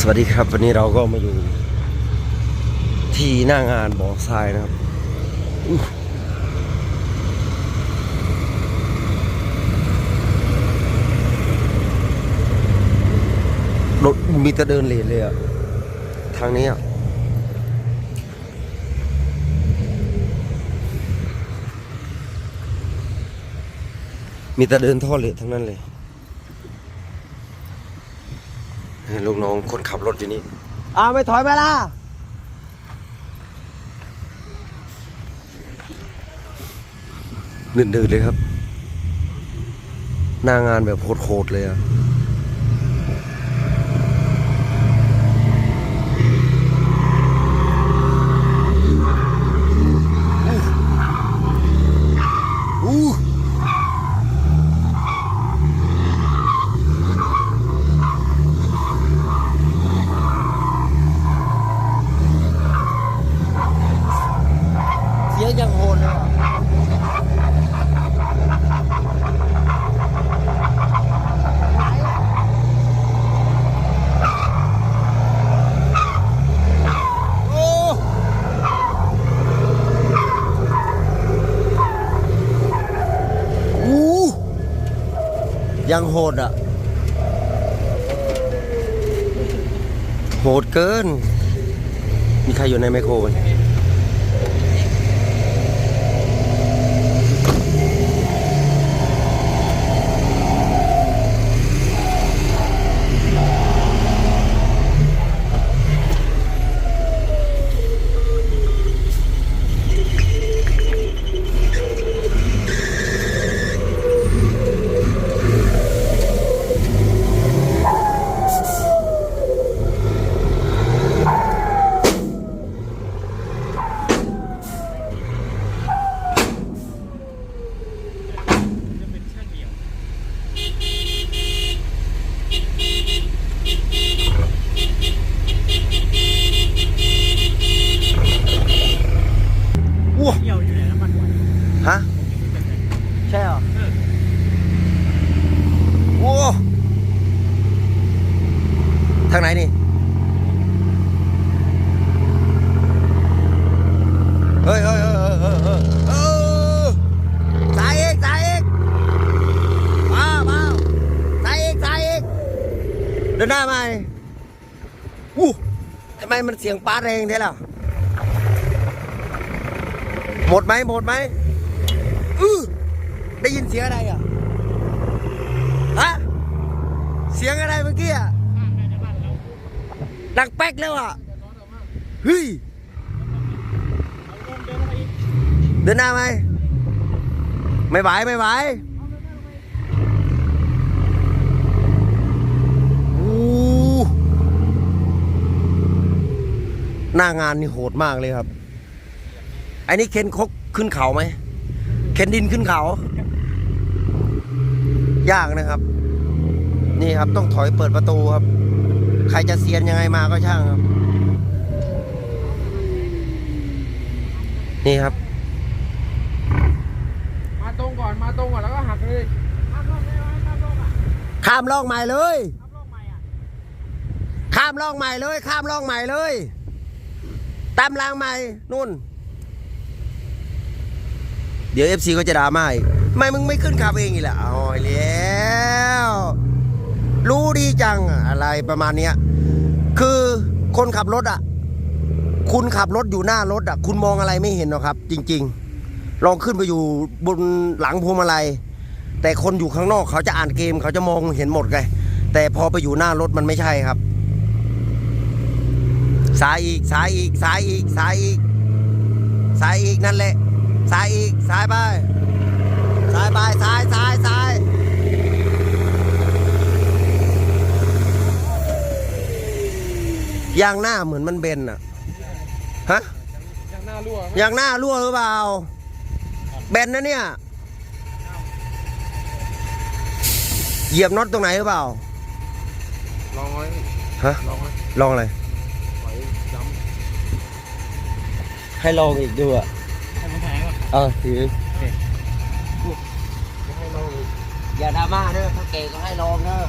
สวัสดีครับ วันนี้เราก็มาอยู่ ที่หน้างานบ่อทรายนะครับรถมีแต่เดินเลนเลยอะทางนี้อะมีแต่เดินท่อเลนทั้งนั้นเลย ลูกน้องคนขับรถอยู่นี่อ้าวไม่ถอยไปล่ะดืดๆเลยครับ หน้างานแบบโหดๆเลยอะอู้ เสียงยังโหดเลยอะโอ้ อู้ ยังโหดอะ โหดเกิน มีใครอยู่ในไมโครไหม ว้า เที่ยวอยู่ไหนน้ำมันหวาน ฮะ ใช่เหรอ ว้าทางไหนนี่ เฮ้ยเฮ้ยเฮ้ยเฮ้ยเฮ้ยเฮ้ยเออสายอีกสายอีกมามาสายอีกสายอีกเดินหน้ามาดิ อู้ทำไมมันเสียงปาแรงเท่ล่ะ หมดไหมหมดไหมอือได้ยินเสียงอะไรอะ ฮะ เสียงอะไรเมื่อกี้อะดังแป๊กแล้วอะ เฮ้ย เดินหน้าไหม ไม่ไหวไม่ไหวอู้ หน้างานนี่โหดมากเลยครับไอ้นี่เข็นคกขึ้นเขาไหมเข็นดินขึ้นเขา ยากนะครับ นี่ครับต้องถอยเปิดประตูครับ ใครจะเซียนยังไงมาก็ช่างครับ นี่ครับ มาตรงก่อนมาตรงก่อนแล้วก็หักเลยข้ามร่องได้ไหมข้ามร่องอะข้ามร่องใหม่เลย ข้ามร่องใหม่อะข้ามร่องใหม่เลย ข้ามร่องใหม่เลย ตามรางใหม่นู่น เดี๋ยวเอฟซีก็จะด่าไมาอีกทำไม่มึงไม่ขึ้นขับเองอีกละอ๋อแล้วรู้ดีจังอะอะไรประมาณเนี้ยคือคนขับรถอะ คุณขับรถอยู่หน้ารถอะ คุณมองอะไรไม่เห็นหรอกครับ จริง ๆ ลองขึ้นไปอยู่บนหลังพวงมาลัยแต่คนอยู่ข้างนอกเขาจะอ่านเกมเขาจะมองเห็นหมดไงแต่พอไปอยู่หน้ารถมันไม่ใช่ครับ สายอีกสายอีกสายอีกสายอีกสายอีกนั่นแหละสายอีกสายไปสายไปสายสายสายยางหน้าเหมือนมันเบนอะฮะยังหน้ารั่วไหมยางหน้ารั่วหรือเปล่าเบนนะเนี่ยเหยียบน็อตตรงไหนหรือเปล่าลองไว้ฮะลองไว้ลองอะไร ให้ลองอีกดูอะให้มันถ่ายก่อนเออถือให้ลองอย่าดราม่าเด้อถ้าเก๋ก็ให้ลองเด้อ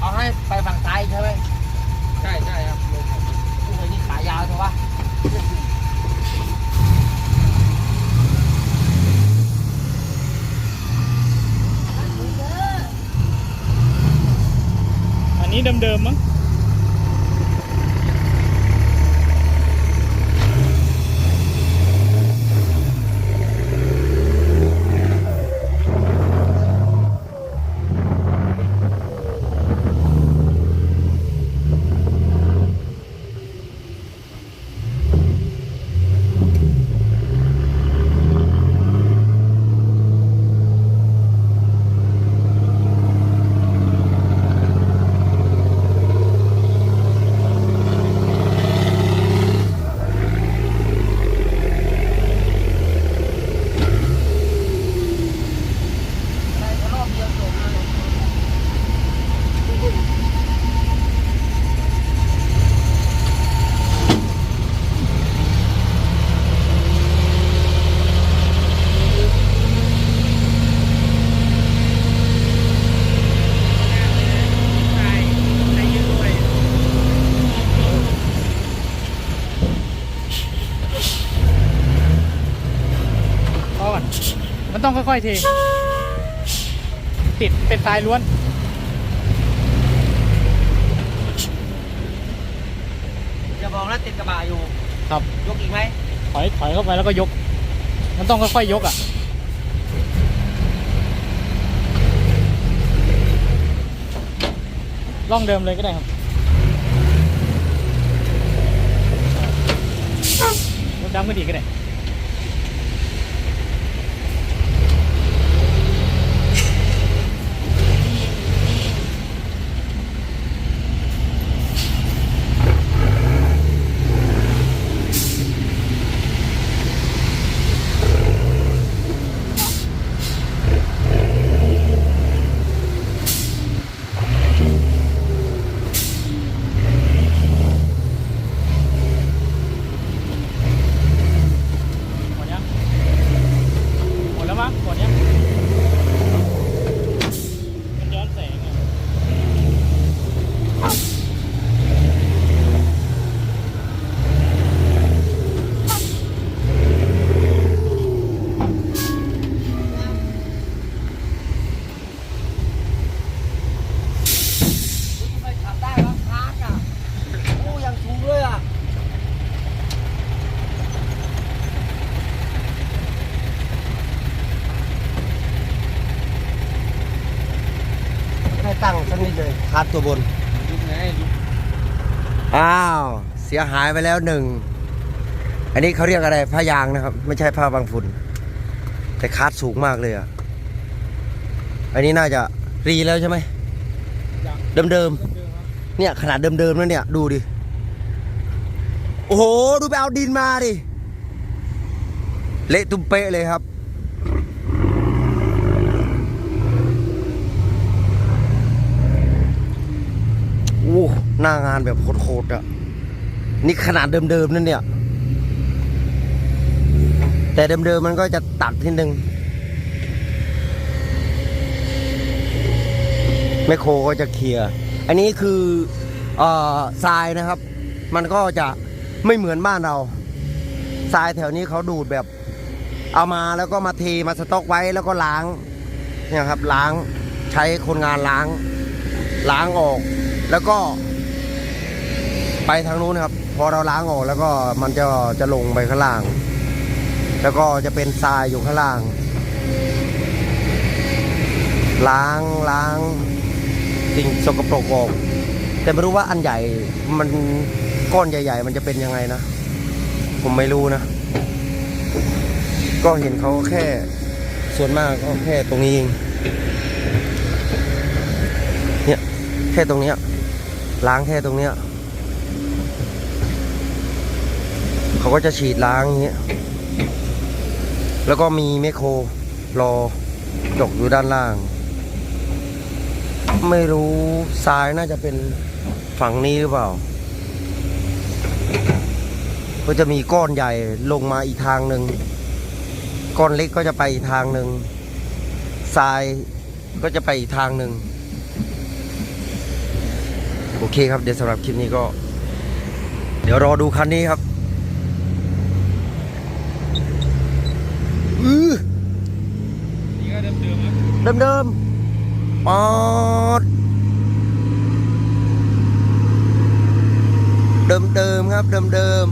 เอาให้ไปฝั่งซ้ายใช่ไหมใช่ใช่ครับลงไปนี่ขายาวใช่ปะ นี้เดิมๆมั้ง พอก่อนมัน ต้องค่อยๆเทติดเป็นทรายล้วน จะบอกนะติดกระบะอยู่ ครับ ยกอีกไหมถอยถอยเข้าไปแล้วก็ยก มันต้องค่อยๆยกอะ ล่องเดิมเลยก็ได้ครับรถดำก็ดีก็ได้ หมดยังหมดแล้วมั้งหมดยังมันย้อนแสงอะ ไปขับได้ปะคาร์ดอะโอ้ยังถูกเลยอะ ให้ตั้งสัก ตัวบน ยุบไงยุบอ้าว เสียหายไปแล้วหนึ่ง อันนี้เขาเรียกอะไรผ้ายางนะครับ ไม่ใช่ผ้าบางฝุ่น แต่คาดสูงมากเลยอะ อันนี้น่าจะรีแล้วใช่ไหม เดิมเดิมครับๆเนี่ยขนาดเดิมๆแล้วเนี่ย ดูดิ โอ้โห ดูไปเอาดินมาดิ เละตุ้มเป๊ะเลยครับ โอ้ หน้างานแบบโคตรๆอะ นี่ขนาดเดิมๆนั่นเนี่ย แต่เดิมๆมันก็จะตัดนิดนึงแมคโครก็จะเคลียร์ อันนี้คือเอ่อทรายนะครับ มันก็จะไม่เหมือนบ้านเรา ทรายแถวนี้เขาดูดแบบ เอามาแล้วก็มาเทมาสต็อกไว้แล้วก็ล้าง เนี่ยครับล้างใช้คนงานล้าง ล้างออก แล้วก็ ไปทางนู้นนะครับ พอเราล้างออกแล้วก็มันจะจะลงไปข้างล่าง แล้วก็จะเป็นทรายอยู่ข้างล่าง ล้างล้างสิ่งสกปรกออก แต่ไม่รู้ว่าอันใหญ่มันก้อนใหญ่ ๆ มันจะเป็นยังไงนะ ผมไม่รู้นะ ก็เห็นเขาแค่ส่วนมากก็แค่ตรงนี้เองเนี่ยแค่ตรงเนี้ยล้างแค่ตรงเนี้ย เขาก็จะฉีดล้างอย่างเงี้ย แล้วก็มีแมคโครรอจกอยู่ด้านล่าง ไม่รู้ทรายน่าจะเป็นฝั่งนี้หรือเปล่า ก็จะมีก้อนใหญ่ลงมาอีกทางหนึ่ง ก้อนเล็กก็จะไปอีกทางหนึ่งทรายก็จะไปอีกทางหนึ่ง โอเคครับเดี๋ยวสำหรับคลิปนี้ก็ เดี๋ยวรอดูคันนี้ครับ อือนี่ก็เดิมเดิมเดิมปอดเดิมเดิมครับเดิมเดิม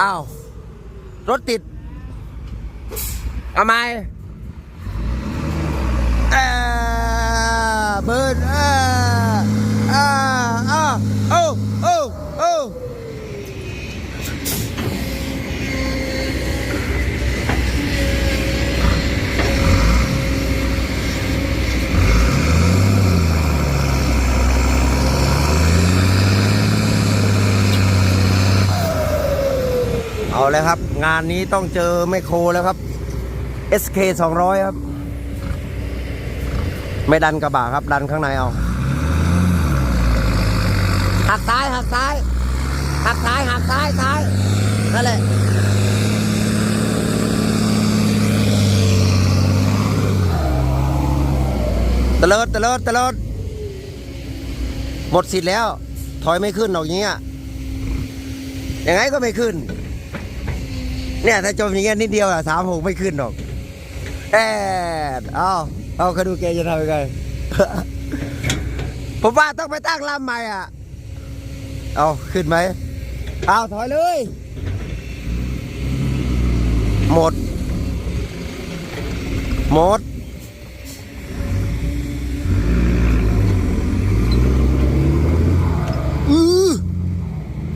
อ้าว รถติดทำไมเอ่อเบิร์นเออ โอ้โอ้โอ้เอาเลยครับ งานนี้ต้องเจอไมโครแล้วครับ SK 200 ครับ ไม่ดันกระบะครับ ดันข้างในเอา หักซ้ายหักซ้ายหักซ้ายหักซ้ายซ้ายนั่นแหละตะเลิดตะเลิดตะเลิดหมดสิทธิ์แล้ว ถอยไม่ขึ้นหรอกอย่างเงี้ยยังไงก็ไม่ขึ้น เนี่ยถ้าจมอย่างเงี้ยนิดเดียวอะสามหกไม่ขึ้นหรอกแอดเอาเอาคดูแกจะทำยังไงผมว่าต้องไปตั้งลำใหม่อะ เอาขึ้นไหมเอาถอยเลย หมด หมด อือ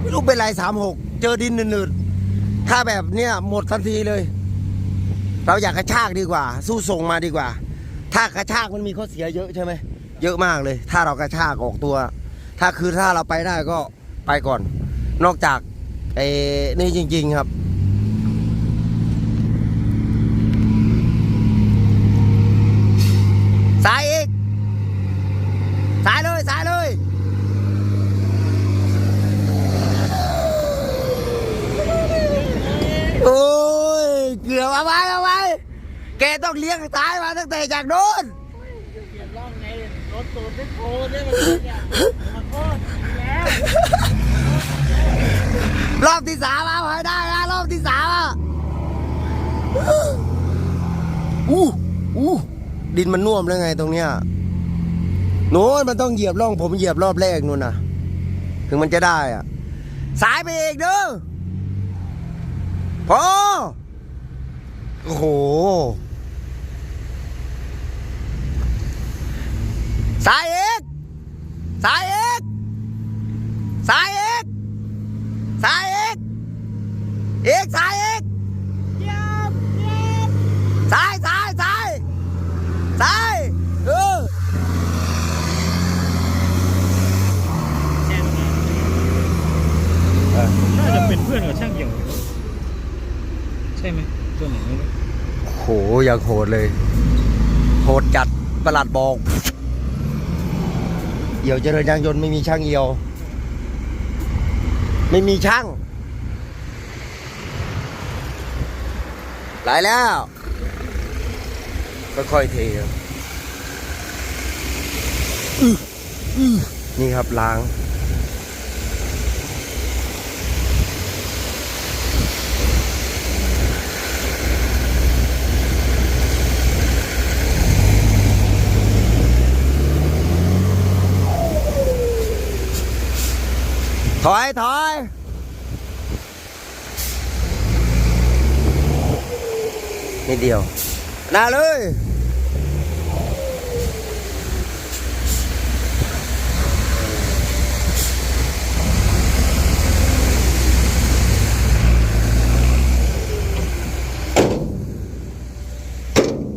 ไม่รู้เป็นไรสามหก เจอดินหนืดๆ ถ้าแบบเนี้ยหมดทันทีเลย เราอยากกระชากดีกว่า สู้ส่งมาดีกว่า ถ้ากระชากมันมีข้อเสียเยอะใช่ไหม เยอะมากเลย ถ้าเรากระชากออกตัว ถ้าคือถ้าเราไปได้ก็ ไปก่อน นอกจากไอ้นี่จริง ๆ ครับ สายอีก สายเลย สายเลยโอ้ยเกือบเอาไว้เอาไว้แกต้องเลี้ยงสายมาตั้งแต่จากโน้นเกียนร่องในรถตูดไม่โคเนี่ยมันเนี่ยมันโคตรแล้ว รอบที่สามเอาให้ได้นะรอบที่สามอะอู้อู้ดินมันน่วมแล้วไงตรงเนี้ยโน้นมันต้องเหยียบร่องผมเหยียบรอบแรกนู่นน่ะถึงมันจะได้อะ สายไปอีกเด้อพอโอ้โห สายเอกสายเอกสายเอก สายเอกเอกสายเอกสายสายสายสายเออน่าจะเป็นเพื่อนกับช่างเหี่ยว ใช่ไหมตัวไหนไม่รู้โหอย่างโหดเลย โหดจัดประหลัดบอกเอี่ยวเจริญยางยนต์ไม่มีช่างเอี่ยว ไม่มีช่าง หลายแล้ว ค่อยๆเทครับนี่ครับล้าง ถอย ถอย นิดเดียวหน้าเลย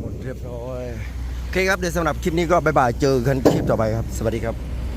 หมดเรียบร้อยโอเคครับเดี๋ยวสำหรับคลิปนี้ก็บ๊ายบายเจอกันคลิปต่อไปครับ สวัสดีครับ